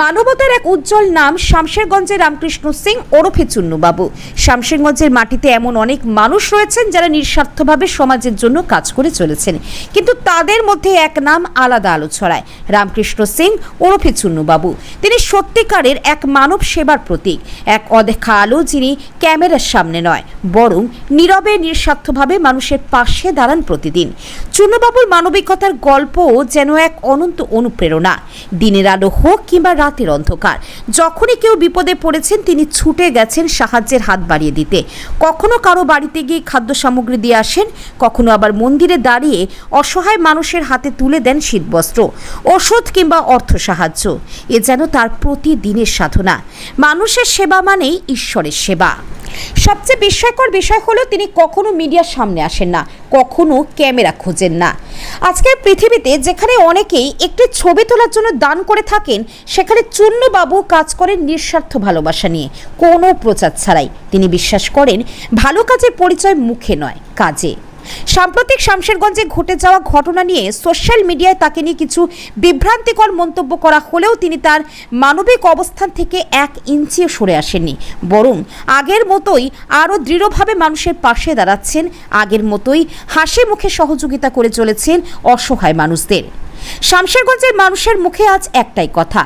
মানবতার এক উজ্জ্বল নাম শামশেরগঞ্জের রামকৃষ্ণ সিং ওরফে চুন্নুবাবু। শামশেরগঞ্জের মাটিতে এমন অনেক মানুষ রয়েছেন যারা নিঃস্বার্থভাবে সমাজের জন্য কাজ করে চলেছেন। কিন্তু তাদের মধ্যে এক নাম আলাদা আলো ছড়ায়, রামকৃষ্ণ সিং ওরফে চুন্নুবাবু। তিনি সত্যিকারের এক মানব সেবার প্রতীক, এক অদেখা আলো যিনি ক্যামেরার সামনে নয়, বরং নীরবে নিঃস্বার্থভাবে মানুষের পাশে দাঁড়ান প্রতিদিন। চুন্নুবাবুর মানবিকতার গল্পও যেন এক অনন্ত অনুপ্রেরণা। দিনের আলো হোক কিংবা রাতের অন্ধকার। যখনই কেউ বিপদে পড়েছেন, তিনি ছুটে গেছেন সাহায্যের হাত বাড়িয়ে দিতে। কখনো কারও বাড়িতে গিয়ে খাদ্য সামগ্রী দিয়ে আসেন, কখনো আবার মন্দিরে দাঁড়িয়ে অসহায় মানুষের হাতে তুলে দেন শীতবস্ত্র, ওষুধ কিংবা অর্থ সাহায্য। এ যেন তার প্রতিদিনের সাধনা। মানুষের সেবা মানেই ঈশ্বরের সেবা। সবচেয়ে বিস্ময়কর বিষয় হলো, তিনি কখনো মিডিয়ার সামনে আসেন না, কখনো ক্যামেরা খোঁজেন না। আজকের পৃথিবীতে যেখানে অনেকেই একটি ছবি তোলার জন্য দান করে থাকেন, সেখানে চূন্যবাবু কাজ করেন নিঃস্বার্থ ভালোবাসা নিয়ে। কোনো প্রচার ছাড়াই। তিনি বিশ্বাস করেন, ভালো কাজের পরিচয় মুখে নয়, কাজে। সাম্প্রতিক শামশেরগঞ্জে ঘটে যাওয়া ঘটনা নিয়ে সোশ্যাল মিডিয়ায় তাকে নিয়ে কিছু বিভ্রান্তিকর মন্তব্য করা হলেও তিনি তার মানবিক অবস্থান থেকে এক ইঞ্চিও সরে আসেননি। বরং আগের মতোই আরও দৃঢ়ভাবে মানুষের পাশে দাঁড়াচ্ছেন। আগের মতোই হাসি মুখে সহযোগিতা করে চলেছেন অসহায় মানুষদের। শামশেরগঞ্জের মানুষের মুখে আজ একটাই কথা।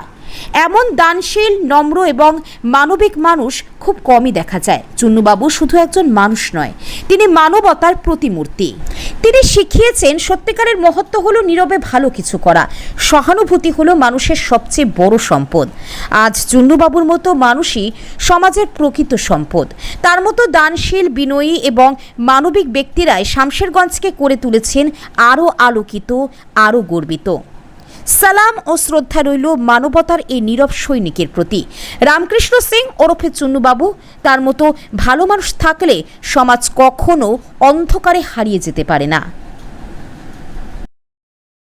এমন দানশীল, নম্র এবং মানবিক মানুষ খুব কমই দেখা যায়। চুন্নুবাবু শুধু একজন মানুষ নয়, তিনি মানবতার প্রতিমূর্তি। তিনি শিখিয়েছেন, সত্যিকারের মহত্ব হলো নীরবে ভালো কিছু করা। সহানুভূতি হলো মানুষের সবচেয়ে বড় সম্পদ। আজ চুন্নুবাবুর মতো মানুষই সমাজের প্রকৃত সম্পদ। তার মতো দানশীল, বিনয়ী এবং মানবিক ব্যক্তিরাই শামশেরগঞ্জকে করে তুলেছেন আরও আলোকিত, আরও গর্বিত। সালাম ও শ্রদ্ধা রইল মানবতার এই নীরব সৈনিকের প্রতি। রামকৃষ্ণ সিং ওরফে চুন্নুবাবু, তার মতো ভালো মানুষ থাকলে সমাজ কখনো অন্ধকারে হারিয়ে যেতে পারে না।